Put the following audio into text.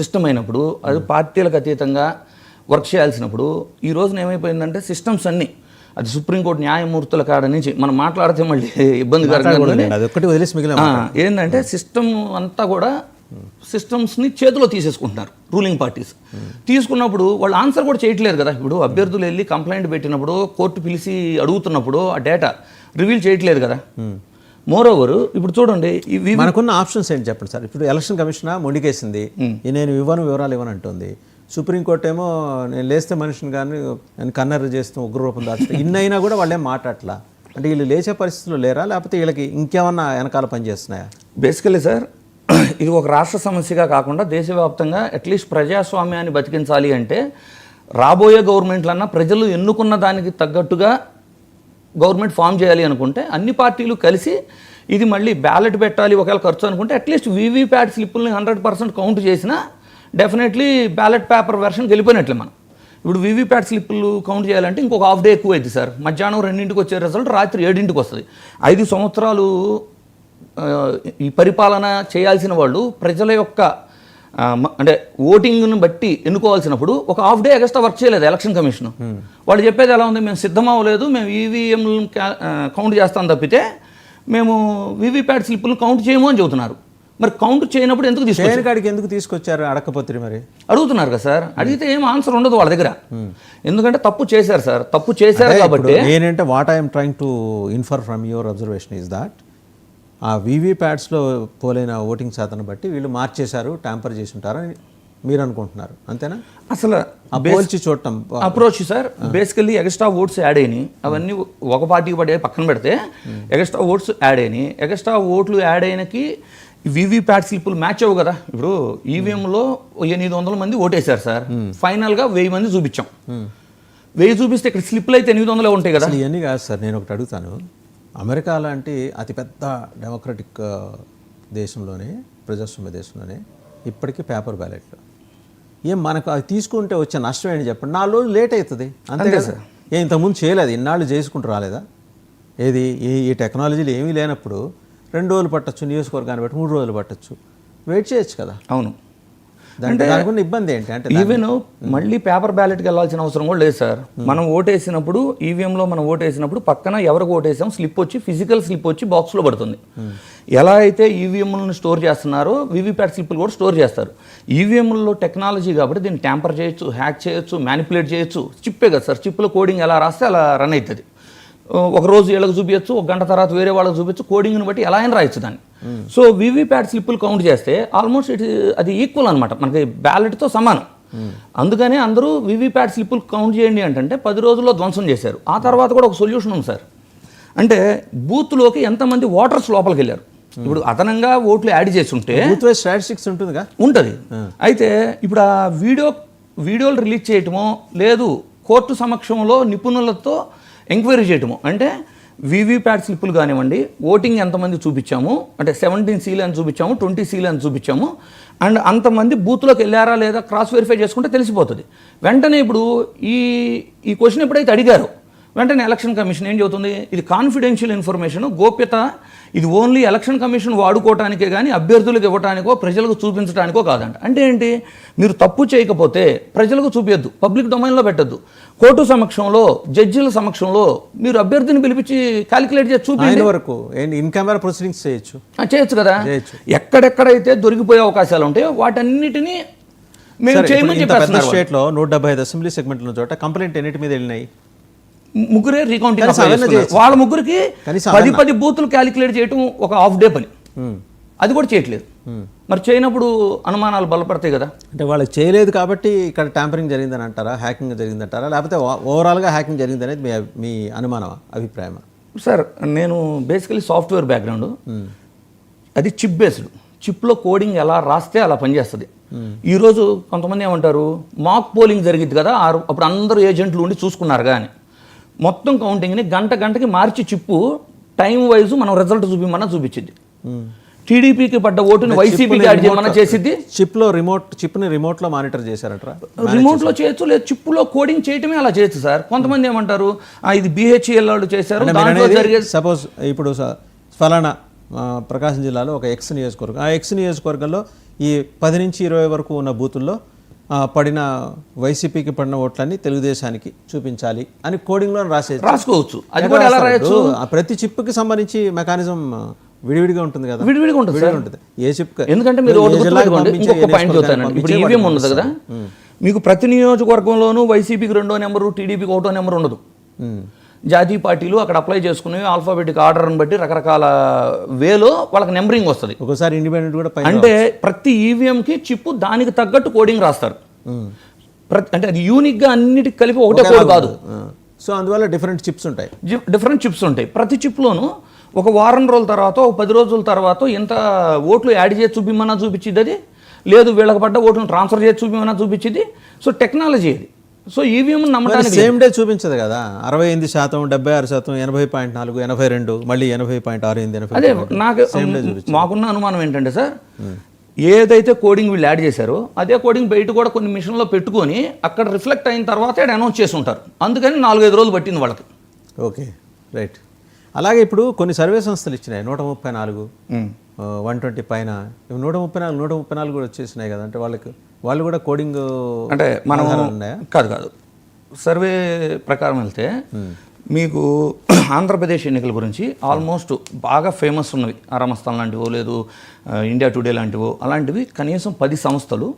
System అయినప్పుడు అది పార్టీలకు అతీతంగా వర్క్ చేయాల్సినప్పుడు ఈ రోజున ఏమైపోయిందంటే సిస్టమ్స్ అన్నీ. అది సుప్రీంకోర్టు న్యాయమూర్తుల కాడ నుంచి మనం మాట్లాడితే మళ్ళీ ఇబ్బందికరంగా ఏంటంటే సిస్టమ్ అంతా కూడా సిస్టమ్స్ని చేతిలో తీసేసుకుంటున్నారు రూలింగ్ పార్టీస్. తీసుకున్నప్పుడు వాళ్ళు ఆన్సర్ కూడా చేయట్లేదు కదా. ఇప్పుడు అభ్యర్థులు వెళ్ళి కంప్లైంట్ పెట్టినప్పుడు కోర్టు పిలిచి అడుగుతున్నప్పుడు ఆ డేటా రివీల్ చేయట్లేదు కదా. మోర్ ఓవర్ ఇప్పుడు చూడండి ఇవి మనకున్న ఆప్షన్స్ ఏంటి చెప్పండి సార్? ఇప్పుడు ఎలక్షన్ కమిషన్ మొండికేసింది నేను ఇవ్వను వివరాలు ఇవ్వను అంటుంది సుప్రీంకోర్టు ఏమో నేను లేస్తే మనిషిని కానీ నేను కన్నెర్ర చేస్తూ ఉగ్రరూపం దాచుతా ఇన్ని అయినా కూడా వాళ్ళేం మాట్లాడలా అంటే వీళ్ళు లేచే పరిస్థితుల్లో లేరా? లేకపోతే వీళ్ళకి ఇంకేమన్నా వెనకాల పనిచేస్తున్నాయా బేసికలీ సార్ ఇది ఒక రాష్ట్ర సమస్యగా కాకుండా దేశవ్యాప్తంగా అట్లీస్ట్ ప్రజాస్వామ్యాన్ని బతికించాలి అంటే రాబోయే గవర్నమెంట్లన్నా ప్రజలు ఎన్నుకున్న దానికి తగ్గట్టుగా గవర్నమెంట్ ఫామ్ చేయాలి అనుకుంటే అన్ని పార్టీలు కలిసి ఇది మళ్ళీ బ్యాలెట్ పెట్టాలి ఒకవేళ ఖర్చు అనుకుంటే అట్లీస్ట్ వీవీప్యాట్ స్లిప్పుల్ని హండ్రెడ్ పర్సెంట్ కౌంట్ చేసినా డెఫినెట్లీ బ్యాలెట్ పేపర్ వెర్షన్ గెలిపోయినట్లే మనం. ఇప్పుడు వీవీప్యాట్ స్లిప్పులు కౌంట్ చేయాలంటే ఇంకొక హాఫ్ డే ఎక్కువ అయింది సార్. మధ్యాహ్నం రెండింటికి వచ్చే రిజల్ట్ రాత్రి ఏడింటికి వస్తుంది. ఐదు సంవత్సరాలు ఈ పరిపాలన చేయాల్సిన వాళ్ళు ప్రజల యొక్క అంటే ఓటింగ్ను బట్టి ఎన్నుకోవాల్సినప్పుడు ఒక హాఫ్ డే ఎగస్ట్రా వర్క్ చేయలేదు ఎలక్షన్ కమిషన్. వాళ్ళు చెప్పేది ఎలా ఉంది? మేము సిద్ధం అవ్వలేదు మేము ఈవీఎంలను కౌంట్ చేస్తాం తప్పితే మేము వీవీప్యాట్ స్లిప్పులు కౌంట్ చేయము అని చెబుతున్నారు. మరి కౌంట్ చేయనప్పుడు ఎందుకు తీసుకొచ్చారు? కాడికి ఎందుకు తీసుకొచ్చారు అడకపోతే మరి? అడుగుతున్నారు కదా సార్. అడిగితే ఏం ఆన్సర్ ఉండదు వాళ్ళ దగ్గర. ఎందుకంటే తప్పు చేశారు సార్. తప్పు చేశారు కాబట్టి నేనంటే what I'm trying to infer from your observation is that ఆ వీవీ ప్యాడ్స్లో పోలైన ఓటింగ్ శాతం బట్టి వీళ్ళు మార్చేశారు ట్యాంపర్ చేసి ఉంటారని మీరు అనుకుంటున్నారు. అంతేనా? అసలు పోల్చి చూడటం approach sir basically extra votes add అయినాయి. అవన్నీ ఒక పార్టీకి పడే పక్కన పెడితే ఎక్స్ట్రా ఓట్స్ యాడ్ అయినాయి. ఎక్స్ట్రా ఓట్లు యాడ్ అయినకి వీవీప్యాట్ స్లిప్పులు మ్యాచ్ అవ్వు కదా. ఇప్పుడు ఈవీఎంలో ఎనిమిది వందల మంది ఓటేశారు సార్. ఫైనల్గా వెయ్యి మంది చూపించాం. వెయ్యి చూపిస్తే ఇక్కడ స్లిప్లు అయితే ఎనిమిది వందలే ఉంటాయి కదా. ఇవన్నీ కాదు సార్ నేను ఒకటి అడుగుతాను. అమెరికా లాంటి అతిపెద్ద డెమోక్రటిక్ దేశంలోనే ప్రజాస్వామ్య దేశంలోనే ఇప్పటికీ పేపర్ బ్యాలెట్లు. ఏం మనకు అది తీసుకుంటే వచ్చే నష్టం ఏంటి చెప్పండి. నాలుగు రోజులు లేట్ అవుతుంది. అంతే కదా? ఏ ఇంతకుముందు చేయలేదు. ఇన్నాళ్ళు చేసుకుంటూ రాలేదా? ఏది? ఈ ఈ టెక్నాలజీలు ఏమీ లేనప్పుడు రెండు రోజులు పట్టచ్చు నియోజకవర్గాన్ని బట్టి మూడు రోజులు పట్టచ్చు. వెయిట్ చేయొచ్చు కదా? అవును. ఉన్న ఇబ్బంది ఏంటి? అంటే ఈవెన్ మళ్ళీ పేపర్ బ్యాలెట్కి వెళ్ళాల్సిన అవసరం కూడా లేదు సార్. మనం ఓటేసినప్పుడు ఈవీఎంలో మనం ఓటేసినప్పుడు పక్కన ఎవరికి ఓటేసాం స్లిప్ వచ్చి ఫిజికల్ స్లిప్ వచ్చి బాక్స్లో పడుతుంది. ఎలా అయితే ఈవీఎంలను స్టోర్ చేస్తున్నారో వీవీప్యాట్ స్లిప్లు కూడా స్టోర్ చేస్తారు. ఈవీఎంలో టెక్నాలజీ కాబట్టి దీన్ని ట్యాంపర్ చేయొచ్చు హ్యాక్ చేయొచ్చు మ్యానిపులేట్ చేయొచ్చు. చిప్పే కదా సార్. చిప్లో కోడింగ్ ఎలా రాస్తే అలా రన్ అవుతుంది. ఒక రోజు వీళ్ళకి చూపించచ్చు ఒక గంట తర్వాత వేరే వాళ్ళకి చూపించు కోడింగ్ని బట్టి ఎలా అయినా రాయొచ్చు దాన్ని. సో వీవీప్యాట్ స్లిప్పులు కౌంట్ చేస్తే ఆల్మోస్ట్ ఇట్ అది ఈక్వల్ అనమాట మనకి బ్యాలెట్తో సమానం. అందుకనే అందరూ వీవీప్యాట్ స్లిప్పులు కౌంట్ చేయండి అంటే పది రోజుల్లో ధ్వంసం చేశారు. ఆ తర్వాత కూడా ఒక సొల్యూషన్ ఉంది సార్. అంటే బూత్లోకి ఎంతమంది ఓటర్స్ లోపలికి వెళ్ళారు ఇప్పుడు అదనంగా ఓట్లు యాడ్ చేసి ఉంటే స్టాటిస్టిక్స్ ఉంటుందిగా? ఉంటుంది. అయితే ఇప్పుడు ఆ వీడియో వీడియోలు రిలీజ్ చేయటమో లేదు కోర్టు సమక్షంలో నిపుణులతో ఎంక్వైరీ చేయటము అంటే వీవీప్యాట్ స్లిప్పులు కానివ్వండి ఓటింగ్ ఎంతమంది చూపించాము అంటే సెవెంటీన్ సీలు అని చూపించాము ట్వంటీ సీలు అని చూపించాము అండ్ అంతమంది బూత్లోకి వెళ్ళారా లేదా క్రాస్ వెరిఫై చేసుకుంటే తెలిసిపోతుంది. వెంటనే ఇప్పుడు ఈ ఈ క్వశ్చన్ ఎప్పుడైతే అడిగారు వెంటనే ఎలక్షన్ కమిషన్ ఏం చెబుతుంది? ఇది కాన్ఫిడెన్షియల్ ఇన్ఫర్మేషన్ గోప్యత. ఇది ఓన్లీ ఎలక్షన్ కమిషన్ వాడుకోవటానికే కానీ అభ్యర్థులకు ఇవ్వటానికో ప్రజలకు చూపించడానికో కాదంట. అంటే ఏంటి? మీరు తప్పు చేయకపోతే ప్రజలకు చూపించద్దు పబ్లిక్ డొమైన్లో పెట్టద్దు. కోర్టు సమక్షంలో జడ్జిల సమక్షంలో మీరు అభ్యర్థిని పిలిపించి క్యాలిక్యులేట్ చేసి చూపి ఆయన వరకు ఇన్ కెమెరా ప్రొసీడింగ్స్ చేయొచ్చు. ఆ, చేయొచ్చు కదా. ఎక్కడెక్కడైతే దొరికిపోయే అవకాశాలు ఉంటాయో వాటన్నిటినీ మేము చేయమని వాళ్ళు. స్టేట్లో నూట డెబ్బై ఐదు అసెంబ్లీ సెగ్మెంట్ల చోట కంప్లైంట్ ఎన్నిటి మీద వెళ్ళినాయి? ముగ్గురే రీకౌంటింగ్. వాళ్ళ ముగ్గురికి పది పది బూతులు క్యాలిక్యులేట్ చేయటం ఒక హాఫ్ డే పని. అది కూడా చేయట్లేదు. మరి చేయనప్పుడు అనుమానాలు బలపడతాయి కదా. అంటే వాళ్ళకి చేయలేదు కాబట్టి ఇక్కడ ట్యాంపరింగ్ జరిగిందని అంటారా? హ్యాకింగ్ జరిగిందంటారా? లేకపోతే ఓవరాల్గా హ్యాకింగ్ జరిగింది అనేది మీ మీ అనుమానం అభిప్రాయమా? సార్ నేను బేసికలీ సాఫ్ట్వేర్ బ్యాక్గ్రౌండ్ అది చిప్ బేస్డ్ చిప్లో కోడింగ్ ఎలా రాస్తే అలా పనిచేస్తుంది. ఈరోజు కొంతమంది ఏమంటారు? మాక్ పోలింగ్ జరిగింది కదా అప్పుడు అందరూ ఏజెంట్లు ఉండి చూసుకున్నారు కానీ మొత్తం కౌంటింగ్ని గంట గంటకి మార్చి చిప్పు టైం వైజ్ మనం రిజల్ట్ చూపిమన్నా చూపించింది. టీడీపీకి పడ్డ ఓటుని వైసీపీకి యాడ్ చేయమన్నా చేసిద్ది. చిప్లో రిమోట్ చిప్ని రిమోట్లో మానిటర్ చేశారట్రా? రిమోట్లో చేయొచ్చు లేదు చిప్పులో కోడింగ్ చేయటమే అలా చేయొచ్చు సార్. కొంతమంది ఏమంటారు "ఆ, ఇది బిహెచ్ఎల్ వాళ్ళు చేశారు సపోజ్ ఇప్పుడు ఫలానా ప్రకాశం జిల్లాలో ఒక ఎక్స్ నియోజకవర్గం. ఆ ఎక్స్ నియోజకవర్గంలో ఈ పది నుంచి ఇరవై వరకు ఉన్న బూతుల్లో పడిన వైసీపీకి పడిన ఓట్లన్నీ తెలుగుదేశానికి చూపించాలి అని కోడింగ్లో రాసేది రాసుకోవచ్చు. అది కూడా ఎలా రాయొచ్చు? ప్రతి చిప్కి సంబంధించి మెకానిజం విడివిడిగా ఉంటుంది కదా. విడివిడిగా ఉంటుంది ఉంటుంది. ఏ చిప్ ఎందుకంటే మీరు ఇంకొక పాయింట్ చెప్తానండి. ఇప్పుడు ఈవీఎం ఉన్నది కదా. మీకు ప్రతి నియోజకవర్గంలోనూ వైసీపీకి రెండో నెంబరు టీడీపీకి ఒకటో నెంబర్ ఉండదు. జాతీయ పార్టీలు అక్కడ అప్లై చేసుకునేవి ఆల్ఫాబెటిక్ ఆర్డర్ని బట్టి రకరకాల వేలో వాళ్ళకి నెంబరింగ్ వస్తుంది. ఒకసారి ఇండిపెండెంట్ కూడా అంటే ప్రతి ఈవీఎంకి చిప్పు దానికి తగ్గట్టు కోడింగ్ రాస్తారు. ప్రతి అంటే అది యూనిక్గా అన్నిటికి కలిపి ఒకటే కోడ్ కాదు. సో అందువల్ల డిఫరెంట్ చిప్స్ ఉంటాయి. డిఫరెంట్ చిప్స్ ఉంటాయి. ప్రతి చిప్లోనూ ఒక వారం రోజుల తర్వాత ఒక పది రోజుల తర్వాత ఎంత ఓట్లు యాడ్ చేసి చూపిమన్నా చూపించింది అది? లేదు వీళ్ళకి పడ్డ ఓట్లను ట్రాన్స్ఫర్ చేసి చూపిమన్నా చూపించింది సో టెక్నాలజీ అది. సో ఈవీఎం నమ్మడానికి సేమ్ డే చూపించదు కదా. అరవై ఎనిమిది శాతం డెబ్బై ఆరు శాతం ఎనభై పాయింట్ నాలుగు ఎనభై రెండు మళ్ళీ ఎనభై పాయింట్ ఆరు ఎనిమిది ఎనభై అదే నాకు మాకున్న అనుమానం ఏంటంటే సార్ ఏదైతే కోడింగ్ వీళ్ళు యాడ్ చేశారో అదే కోడింగ్ బయట కూడా కొన్ని మిషన్లో పెట్టుకొని అక్కడ రిఫ్లెక్ట్ అయిన తర్వాత అనౌన్స్ చేసి ఉంటారు అందుకని నాలుగైదు రోజులు పట్టింది వాళ్ళకి. ఓకే రైట్ అలాగే ఇప్పుడు కొన్ని సర్వే సంస్థలు ఇచ్చినాయి నూట ముప్పై నాలుగు వన్ ట్వంటీ పైన. నూట ముప్పై నాలుగు నూట ముప్పై నాలుగు కూడా వచ్చేసినాయి కదా అంటే వాళ్ళకి వాళ్ళు కూడా కోడింగ్ అంటే మనం కాదు కాదు. సర్వే ప్రకారం వెళ్తే మీకు ఆంధ్రప్రదేశ్ ఎన్నికల గురించి ఆల్మోస్ట్ బాగా ఫేమస్ ఉన్నవి. ఆరామస్థాన్ లాంటివో లేదు ఇండియా టుడే లాంటివో అలాంటివి కనీసం పది సంస్థలు